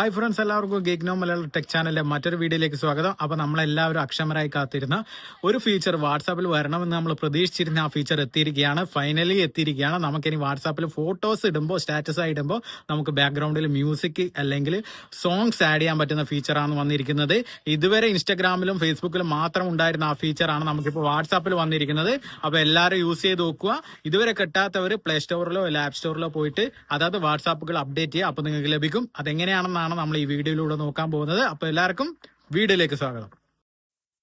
Hi friends എല്ലാവർക്കും ഗേഗ്നോ Malayalam tech ചാനലിലെ മറ്റൊരു വീഡിയോയിലേക്ക് സ്വാഗതം. അപ്പോൾ നമ്മളെല്ലാവരും അക്ഷമരായി കാത്തിരുന്ന ഒരു ഫീച്ചർ വാട്സാപ്പിൽ വരണമെന്ന് നമ്മൾ പ്രതീക്ഷിച്ചിരുന്ന ആ ഫീച്ചർ എത്തിയിരിക്കുകയാണ്. ഫൈനലി എത്തിയിരിക്കുകയാണ്. നമുക്കിനി വാട്സാപ്പിൽ ഫോട്ടോസ് ഇടുമ്പോൾ സ്റ്റാറ്റസ് ഇടുമ്പോൾ നമുക്ക് ബാക്ക്ഗ്രൗണ്ടിൽ മ്യൂസിക് അല്ലെങ്കിൽ സോങ്സ് ആഡ് ചെയ്യാൻ പറ്റുന്ന ഫീച്ചറാണ് വന്നിരിക്കുന്നത്. ഇതുവരെ ഇൻസ്റ്റാഗ്രാമിലും ഫേസ്ബുക്കിലും മാത്രം ഉണ്ടായിരുന്ന ആ ഫീച്ചറാണ് നമുക്കിപ്പോൾ വാട്സാപ്പിൽ വന്നിരിക്കുന്നത്. അപ്പോൾ എല്ലാവരും യൂസ് ചെയ്ത് നോക്കുക. ഇതുവരെ കിട്ടാത്തവർ പ്ലേ സ്റ്റോറിലോ ആപ്പ് സ്റ്റോറിലോ പോയിട്ട് അതായത് വാട്സാപ്പുകൾ അപ്ഡേറ്റ് ചെയ്യുക. അപ്പോൾ നിങ്ങൾക്ക് ലഭിക്കും. അതെങ്ങനെയാണെന്നാണ് നമ്മൾ ഈ വീഡിയോയിലൂടെ നോക്കാൻ പോകുന്നത്. അപ്പൊ എല്ലാവർക്കും വീഡിയോയിലേക്ക് സ്വാഗതം.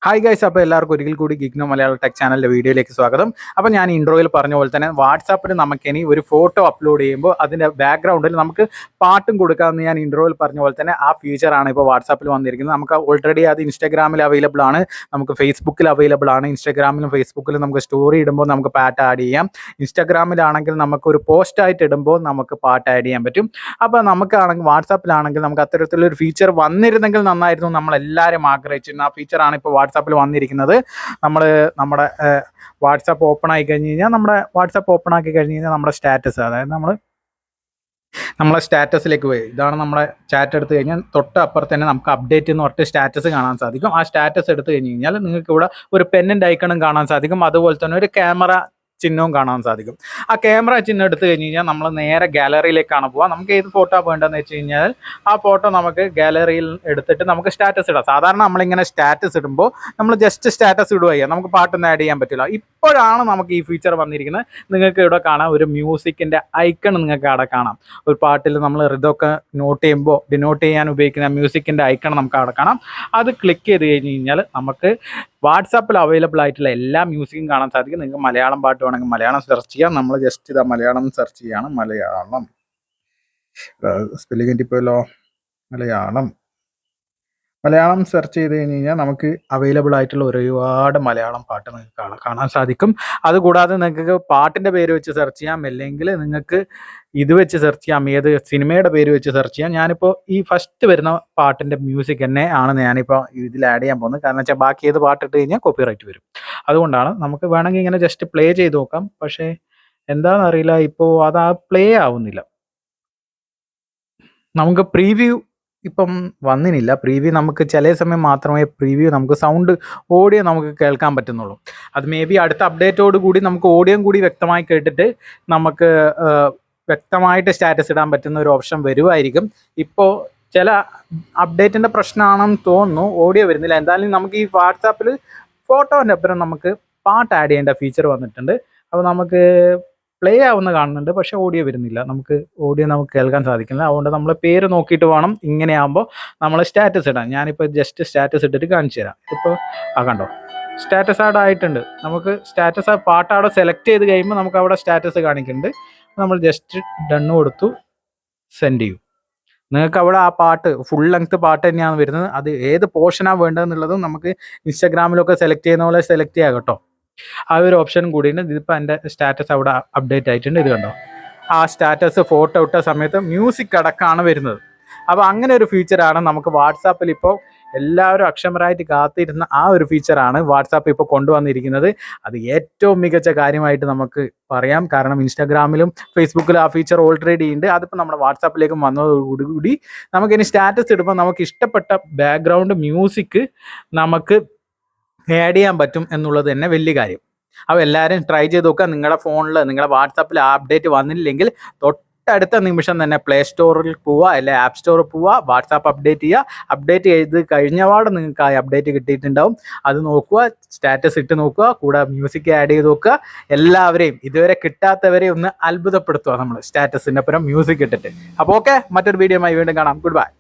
ഹായ് ഗൈസ് അപ്പോൾ എല്ലാവർക്കും ഒരിക്കൽ കൂടി ഗിഗ്നോ മലയാള ടെക് ചാനലിന്റെ വീഡിയോയിലേക്ക് സ്വാഗതം. അപ്പോൾ ഞാൻ ഇൻട്രോയിൽ പറഞ്ഞ പോലെ തന്നെ വാട്സാപ്പിൽ നമുക്കിനി ഒരു ഫോട്ടോ അപ്ലോഡ് ചെയ്യുമ്പോൾ അതിന്റെ ബാക്ക്ഗ്രൗണ്ടിൽ നമുക്ക് പാട്ടും കൊടുക്കാമെന്ന് ഞാൻ ഇൻട്രോയിൽ പറഞ്ഞ പോലെ തന്നെ ആ ഫീച്ചറാണ് ഇപ്പോൾ വാട്സാപ്പിൽ വന്നിരിക്കുന്നത്. നമുക്ക് ഓൾറെഡി അത് ഇൻസ്റ്റാഗ്രാമിൽ അവൈലബിൾ ആണ്. നമുക്ക് ഫേസ്ബുക്കിൽ അവൈലബിൾ ആണ്. ഇൻസ്റ്റാഗ്രാമിലും ഫേസ്ബുക്കിലും നമുക്ക് സ്റ്റോറി ഇടുമ്പോൾ നമുക്ക് പാട്ട് ആഡ് ചെയ്യാം. ഇൻസ്റ്റാഗ്രാമിലാണെങ്കിൽ നമുക്ക് ഒരു പോസ്റ്റ് ആയിട്ട് ഇടുമ്പോൾ നമുക്ക് പാട്ട് ആഡ് ചെയ്യാൻ പറ്റും. അപ്പോൾ നമുക്കാണെങ്കിൽ വാട്സാപ്പിലാണെങ്കിൽ നമുക്ക് അത്തരത്തിലൊരു ഫീച്ചർ വന്നിരുന്നെങ്കിൽ നന്നായിരുന്നു നമ്മളെല്ലാവരും ആഗ്രഹിച്ചിരുന്ന. ആ ഫീച്ചറാണ് ഇപ്പോൾ വാട്സാപ്പിൽ വന്നിരിക്കുന്നത്. നമ്മൾ നമ്മുടെ വാട്സാപ്പ് ഓപ്പൺ ആയി കഴിഞ്ഞ് കഴിഞ്ഞാൽ നമ്മുടെ വാട്സാപ്പ് ഓപ്പൺ ആക്കി കഴിഞ്ഞ് കഴിഞ്ഞാൽ നമ്മുടെ സ്റ്റാറ്റസ് അതായത് നമ്മൾ നമ്മളെ സ്റ്റാറ്റസിലേക്ക് പോയി. ഇതാണ് നമ്മളെ ചാറ്റ് എടുത്തു കഴിഞ്ഞാൽ തൊട്ട് അപ്പുറത്ത് തന്നെ നമുക്ക് അപ്ഡേറ്റ് എന്ന് പറഞ്ഞിട്ട് സ്റ്റാറ്റസ് കാണാൻ സാധിക്കും. ആ സ്റ്റാറ്റസ് എടുത്തു കഴിഞ്ഞ് കഴിഞ്ഞാൽ നിങ്ങൾക്ക് ഇവിടെ ഒരു പെന്നിന്റെ ഐക്കണും കാണാൻ സാധിക്കും. അതുപോലെ തന്നെ ഒരു ക്യാമറ ചിഹ്നവും കാണാൻ സാധിക്കും. ആ ക്യാമറ ചിഹ്നം എടുത്തു കഴിഞ്ഞ് കഴിഞ്ഞാൽ നമ്മൾ നേരെ ഗാലറിയിലേക്കാണ് പോവുക നമുക്ക് ഏത് ഫോട്ടോ വേണ്ടതെന്ന് വെച്ച് കഴിഞ്ഞാൽ ആ ഫോട്ടോ നമുക്ക് ഗാലറിയിൽ എടുത്തിട്ട് നമുക്ക് സ്റ്റാറ്റസ് ഇടാം. സാധാരണ നമ്മളിങ്ങനെ സ്റ്റാറ്റസ് ഇടുമ്പോൾ നമ്മൾ ജസ്റ്റ് സ്റ്റാറ്റസ് ഇടുക ചെയ്യാം നമുക്ക് പാട്ടൊന്നും ആഡ് ചെയ്യാൻ പറ്റില്ല. ഇപ്പോഴാണ് നമുക്ക് ഈ ഫീച്ചർ വന്നിരിക്കുന്നത്. നിങ്ങൾക്ക് ഇവിടെ കാണാം. ഒരു മ്യൂസിക്കിന്റെ ഐക്കൺ നിങ്ങൾക്ക് അവിടെ കാണാം. ഒരു പാട്ടിൽ നമ്മൾ ഇതൊക്കെ നോട്ട് ചെയ്യുമ്പോൾ ഡിനോട്ട് ചെയ്യാൻ ഉപയോഗിക്കുന്ന മ്യൂസിക്കിന്റെ ഐക്കൺ നമുക്ക് അവിടെ കാണാം. അത് ക്ലിക്ക് ചെയ്ത് കഴിഞ്ഞ് കഴിഞ്ഞാൽ നമുക്ക് വാട്സാപ്പിൽ അവൈലബിൾ ആയിട്ടുള്ള എല്ലാ മ്യൂസിക്കും കാണാൻ സാധിക്കും. നിങ്ങൾക്ക് മലയാളം പാട്ട് വേണമെങ്കിൽ മലയാളം സെർച്ച് ചെയ്യാം. നമ്മൾ ജസ്റ്റ് ഇതാ മലയാളം സെർച്ച് ചെയ്യാണ്. മലയാളം. സ്പെല്ലിംഗ് തെറ്റിപ്പോയല്ലോ മലയാളം. മലയാളം സെർച്ച് ചെയ്ത് കഴിഞ്ഞ് കഴിഞ്ഞാൽ നമുക്ക് അവൈലബിൾ ആയിട്ടുള്ള ഒരുപാട് മലയാളം പാട്ട് നിങ്ങൾക്ക് കാണാൻ സാധിക്കും. അതുകൂടാതെ നിങ്ങൾക്ക് പാട്ടിന്റെ പേര് വെച്ച് സെർച്ച് ചെയ്യാം. അല്ലെങ്കിൽ നിങ്ങൾക്ക് ഇത് വെച്ച് സെർച്ച് ചെയ്യാം. ഏത് സിനിമയുടെ പേര് വെച്ച് സെർച്ച് ചെയ്യാം. ഞാനിപ്പോൾ ഈ ഫസ്റ്റ് വരുന്ന പാട്ടിന്റെ മ്യൂസിക് തന്നെ ആണ് ഞാനിപ്പോൾ ഇതിൽ ആഡ് ചെയ്യാൻ പോകുന്നത്. കാരണം വെച്ചാൽ ബാക്കി ഏത് പാട്ടിട്ട് കഴിഞ്ഞാൽ കോപ്പിറൈറ്റ് വരും. അതുകൊണ്ടാണ് നമുക്ക് വേണമെങ്കിൽ ഇങ്ങനെ ജസ്റ്റ് പ്ലേ ചെയ്ത് നോക്കാം. പക്ഷേ എന്താണെന്ന് അറിയില്ല. ഇപ്പോൾ അത് ആ പ്ലേ ആവുന്നില്ല. നമുക്ക് പ്രീവ്യൂ ഇപ്പം വന്നിനില്ല. പ്രീവ്യൂ നമുക്ക് ചില സമയം മാത്രമേ പ്രീവ്യൂ നമുക്ക് സൗണ്ട് ഓഡിയോ നമുക്ക് കേൾക്കാൻ പറ്റുന്നുള്ളൂ. അത് മേ ബി അടുത്ത അപ്ഡേറ്റോട് കൂടി നമുക്ക് ഓഡിയോ കൂടി വ്യക്തമായി കേട്ടിട്ട് നമുക്ക് വ്യക്തമായിട്ട് സ്റ്റാറ്റസ് ഇടാൻ പറ്റുന്ന ഒരു ഓപ്ഷൻ വരുമായിരിക്കും ഇപ്പോൾ ചില അപ്ഡേറ്റിന്റെ പ്രശ്നമാണെന്ന് തോന്നുന്നു. ഓഡിയോ വരുന്നില്ല. എന്തായാലും നമുക്ക് ഈ വാട്സാപ്പിൽ ഫോട്ടോന്റെ അപ്പുറം നമുക്ക് പാട്ട് ആഡ് ചെയ്യേണ്ട ഫീച്ചർ വന്നിട്ടുണ്ട്. അപ്പോൾ നമുക്ക് പ്ലേ ആവുന്ന കാണുന്നുണ്ട് പക്ഷേ ഓഡിയോ വരുന്നില്ല. നമുക്ക് ഓഡിയോ നമുക്ക് കേൾക്കാൻ സാധിക്കില്ല. അതുകൊണ്ട് നമ്മൾ പേര് നോക്കിയിട്ട് വേണം ഇങ്ങനെ ആകുമ്പോൾ നമ്മൾ സ്റ്റാറ്റസ് ഇടാം ഞാനിപ്പോൾ ജസ്റ്റ് സ്റ്റാറ്റസ് ഇട്ടിട്ട് കാണിച്ചു തരാം. ഇതിപ്പോൾ ആ കണ്ടോ? സ്റ്റാറ്റസ് ആഡ് ആയിട്ടുണ്ട്. നമുക്ക് സ്റ്റാറ്റസ് ആ പാട്ട് അവിടെ സെലക്ട് ചെയ്ത് കഴിയുമ്പോൾ നമുക്ക് അവിടെ സ്റ്റാറ്റസ് കാണിക്കുന്നുണ്ട്. നമ്മൾ ജസ്റ്റ് ഡണ്ണ് കൊടുത്തു സെൻഡ് ചെയ്യും. നിങ്ങൾക്ക് അവിടെ ആ പാട്ട് ഫുൾ ലെങ്ത് പാട്ട് തന്നെയാണ് വരുന്നത്. അത് ഏത് പോർഷനാണ് വേണ്ടതെന്നുള്ളതും നമുക്ക് ഇൻസ്റ്റാഗ്രാമിലൊക്കെ സെലക്ട് ചെയ്യുന്ന പോലെ സെലക്ട് ചെയ്യാം കേട്ടോ. ആ ഒരു ഓപ്ഷൻ കൂടിയിട്ട് ഇതിപ്പോൾ എന്റെ സ്റ്റാറ്റസ് അവിടെ അപ്ഡേറ്റ് ആയിട്ടുണ്ട്. ഇത് കണ്ടോ? ആ സ്റ്റാറ്റസ് ഫോട്ടോ ഇട്ട സമയത്ത് മ്യൂസിക് അടക്കമാണ് വരുന്നത്. അപ്പോൾ അങ്ങനെ ഒരു ഫീച്ചറാണ് നമുക്ക് വാട്സാപ്പിൽ ഇപ്പോൾ എല്ലാവരും അക്ഷമരായിട്ട് കാത്തിരുന്ന ആ ഒരു ഫീച്ചറാണ് വാട്സാപ്പ് ഇപ്പോൾ കൊണ്ടുവന്നിരിക്കുന്നത്. അത് ഏറ്റവും മികച്ച കാര്യമായിട്ട് നമുക്ക് പറയാം. കാരണം ഇൻസ്റ്റാഗ്രാമിലും ഫേസ്ബുക്കിലും ആ ഫീച്ചർ ഓൾറെഡി ഉണ്ട്. അതിപ്പോൾ നമ്മുടെ വാട്സാപ്പിലേക്കും വന്നതോടുകൂടി നമുക്കിനി സ്റ്റാറ്റസ് ഇടുമ്പോൾ നമുക്ക് ഇഷ്ടപ്പെട്ട ബാക്ക്ഗ്രൗണ്ട് മ്യൂസിക് നമുക്ക് ആഡ് ചെയ്യാൻ പറ്റും എന്നുള്ളത് തന്നെ വലിയ കാര്യം. അപ്പോൾ എല്ലാവരും ട്രൈ ചെയ്ത് നോക്കുക. നിങ്ങളുടെ ഫോണിൽ നിങ്ങളുടെ വാട്സാപ്പിൽ അപ്ഡേറ്റ് വന്നില്ലെങ്കിൽ തൊട്ടടുത്ത നിമിഷം തന്നെ പ്ലേ സ്റ്റോറിൽ പോവുക അല്ലെ ആപ്പ് സ്റ്റോറിൽ പോവുക. വാട്സാപ്പ് അപ്ഡേറ്റ് ചെയ്യുക. അപ്ഡേറ്റ് ചെയ്ത് കഴിഞ്ഞപാട് നിങ്ങൾക്ക് ആ അപ്ഡേറ്റ് കിട്ടിയിട്ടുണ്ടാവും. അത് നോക്കുക. സ്റ്റാറ്റസ് ഇട്ട് നോക്കുക. കൂടെ മ്യൂസിക് ആഡ് ചെയ്ത് നോക്കുക. എല്ലാവരെയും ഇതുവരെ കിട്ടാത്തവരെ ഒന്ന് അത്ഭുതപ്പെടുത്തുക നമ്മൾ സ്റ്റാറ്റസിന്റെ അപ്പുറം മ്യൂസിക് ഇട്ടിട്ട്. അപ്പോൾ ഓക്കെ മറ്റൊരു വീഡിയോ വീണ്ടും കാണാം. Good bye